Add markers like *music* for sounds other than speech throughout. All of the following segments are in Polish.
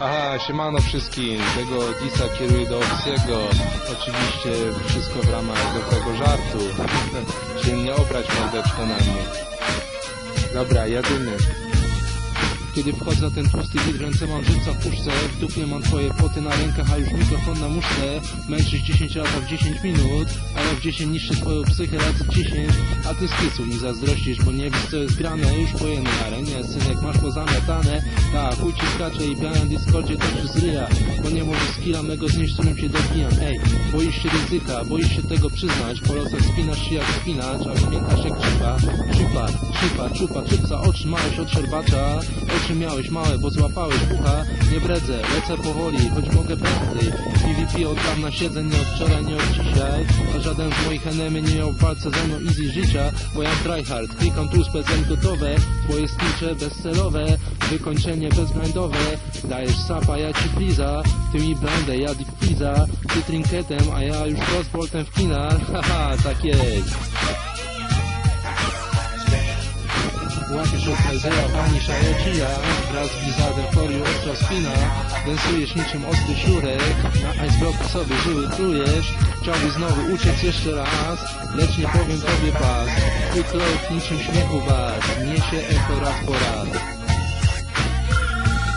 Aha, siemano wszystkim. Tego disa kieruję do Oksiego. Oczywiście wszystko w ramach dobrego żartu. *laughs* Się nie obrać mordeczko na mnie. Dobra, jadymy. Kiedy wchodzę ten tłusty bit, ręce mam żywca w puszce. W dupie mam twoje poty na rękach, a już mikrofon na muszce. Męczysz 10 lat w 10 minut A ja w 10 niszczę twoją psychę razy 10 A ty z kysu mi zazdrościsz, bo nie wiesz co jest grane. Już po jednej arenie, synek masz pozamiatane. Tak, chuj ci skacze i piałem w Discordzie też z ryja. Bo nie możesz skilla mego znieść, którym się dobijam Ej, boisz się ryzyka, boisz się tego przyznać. Po losach spinasz się jak spinacz, a pamiętasz jak grzyba Grzyba, grzyba, czupa, czypca, oczy małeś od szerbacza. Oczy miałeś małe, bo złapałeś pucha. Nie bredzę, lecę powoli, choć mogę prędzej. PvP od dawna siedzę, nie od wczoraj, nie od dzisiaj. A żaden z moich enemy nie miał w walce ze mną easy życia Bo ja tryhard, klikam tu specjal gotowe Twoje stitche bezcelowe, wykończenie bezbłędowe Dajesz sapa, ja ci friza Ty mi blendę, ja deep freeza Ty trinketem, a ja już crossboltem w kinach. *laughs* Haha, tak jest Łapiesz od Ezera, pani Szajecija Wraz z Blizzardem Foriu ostra spina. Densujesz niczym ostry siurek Na iceblocku sobie żyły trujesz Chciałbyś znowu uciec jeszcze raz Lecz nie powiem tobie pas. Twój cloak niczym śmiechu bas Niesie echo raz po raz.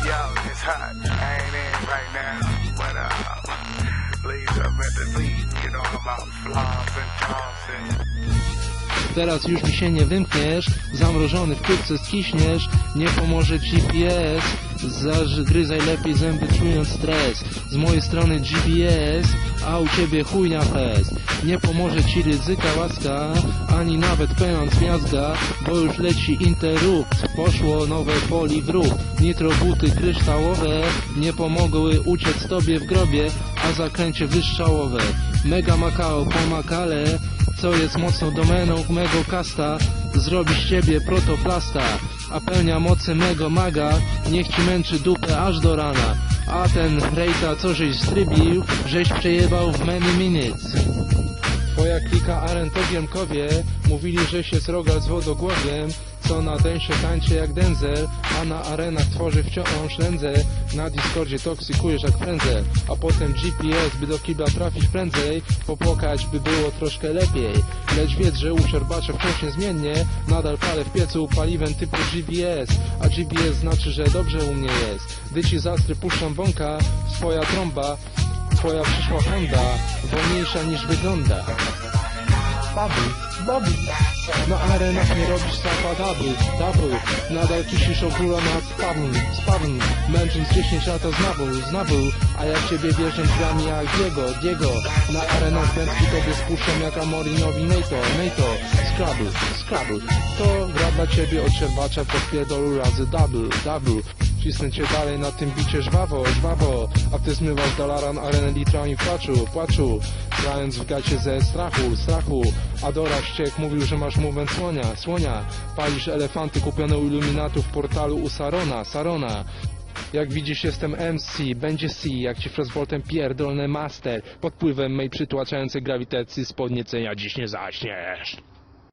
Yo, it's the lead. You know I'm about flossing, tossing. Teraz już mi się nie wymkniesz Zamrożony wkrótce skiśniesz Nie pomoże GPS Zagryzaj lepiej zęby czując stres. Z mojej strony GBS A u ciebie chujnia fest. Nie pomoże ci ryzyka łaska Ani nawet pełąc miazga Bo już leci interrupt. Poszło nowe poli w ruch. Nitro kryształowe Nie pomogły uciec tobie w grobie A zakręcie wystrzałowe Mega Macao pomakale co jest mocną domeną mego kasta Zrobi z ciebie protoplasta A pełnia mocy mego maga Niech ci męczy dupę aż do rana. A ten rejta co żeś strybił Żeś przejebał w many minutes. Twoja klika Aren to Giemkowie Mówili, że się srogal z wodogłowiem Co na densie tańczy jak Denzel A na arenach tworzy wciąż lędzę Na Discordzie toksykujesz jak frędzel A potem GPS, by do kibla trafić prędzej Popłakać by było troszkę lepiej. Lecz wiedz, że u szerbacza wciąż niezmiennie Nadal palę w piecu paliwem typu GBS A GBS znaczy, że dobrze u mnie jest. Gdy ci zastry puszczam bąka Swoja trąba Twoja przyszła Honda Wolniejsza niż wygląda Babu, babu. Na arenach nie robisz sapa double, double Nadal kisisz ogóra na spawn, spawn Męcząc 10 lat znowu, znowu. A ja ciebie wierzę drzwiami jak Diego, Diego. Na arenach wędki tobie spuszczam jak Amorinowi NATO, NATO Scrabble, Scrabble. To gra dla ciebie od szerbacza w pierdolu razy double, double Cisnę cię dalej na tym bicie żwawo, żwawo. A ty zmywasz dolaran arenę litrami płaczu, płaczu. Grając w gacie ze strachu, strachu. Adora ściek mówił, że masz mowę słonia, słonia. Palisz elefanty kupione u iluminatów w portalu u Sarona, Sarona. Jak widzisz jestem MC, będzie C, jak ci Frostboltem pierdolny master. Pod wpływem mej przytłaczającej grawitacji z podniecenia dziś nie zaśniesz